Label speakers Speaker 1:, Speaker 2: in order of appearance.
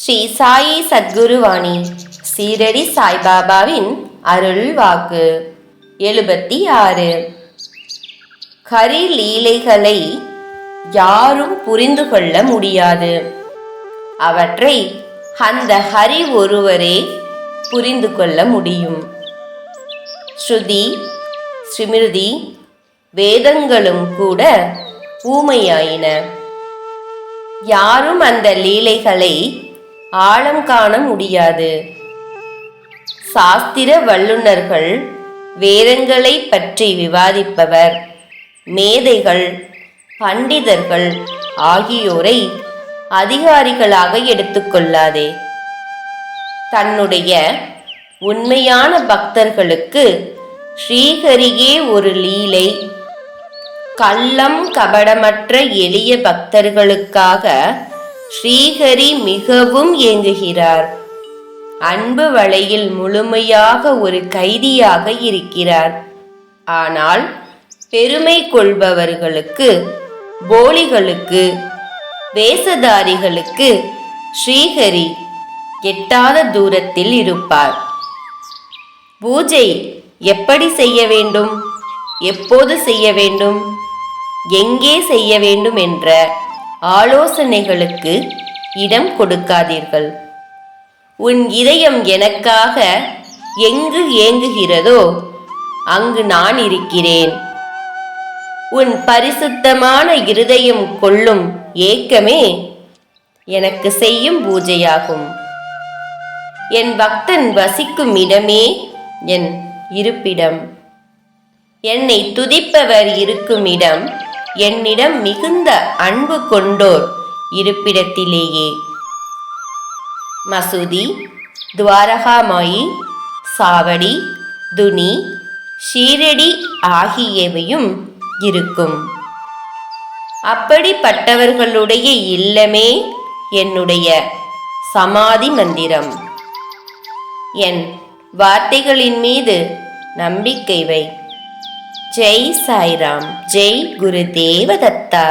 Speaker 1: ஸ்ரீ சாயி சத்குருவாணி. சீரடி சாய்பாபாவின் அருள் வாக்கு எழுபத்தி ஆறு ஹரி லீலைகளை யாரும் புரிந்து கொள்ள முடியாது. அவற்றை அந்த ஹரி ஒருவரே புரிந்து கொள்ள முடியும். ஸ்ருதி ஸ்மிருதி வேதங்களும் கூட ஊமையாயின. யாரும் அந்த லீலைகளை ஆழம் காண முடியாது. சாஸ்திர வல்லுனர்கள் வேதங்களை பற்றி விவாதிப்பவர் மேதைகள் பண்டிதர்கள் ஆகியோரை அதிகாரிகளாக எடுத்துக்கொள்ளாதே தன்னுடைய உண்மையான பக்தர்களுக்கு ஸ்ரீஹரியே ஒரு லீலை கள்ளம் கபடமற்ற எளிய பக்தர்களுக்காக ஸ்ரீஹரி மிகவும் ஏங்குகிறார். அன்பு வலையில் முழுமையாக ஒரு கைதியாக இருக்கிறார். ஆனால் பெருமை கொள்பவர்களுக்கு போலிகளுக்கு வேசதாரிகளுக்கு ஸ்ரீஹரி எட்டாத தூரத்தில் இருப்பார். பூஜை எப்படி செய்ய வேண்டும்? எப்போது செய்ய வேண்டும்? எங்கே செய்ய வேண்டும்? என்ற ஆலோசனைகளுக்கு இடம் கொடுக்காதீர்கள். உன் இதயம் எனக்காக எங்கு ஏங்குகிறதோ அங்கு நான் இருக்கிறேன். உன் பரிசுத்தமான இருதயம் கொள்ளும் ஏக்கமே எனக்கு செய்யும் பூஜையாகும். என் பக்தன் வசிக்கும் இடமே என் இருப்பிடம். என்னை துதிப்பவர் இருக்கும் இடம் என்னிடம் மிகுந்த அன்பு கொண்டோர் இருப்பிடத்திலேயே. மசூதி துவாரகாமாயி சாவடி துனி ஷீரடி ஆகியவையும் இருக்கும். அப்படிப்பட்டவர்களுடைய இல்லமே என்னுடைய சமாதி மந்திரம். என் வார்த்தைகளின் மீது நம்பிக்கை வை. ஜெய் சாய்ராம் ஜெய் குரு தேவதத்தா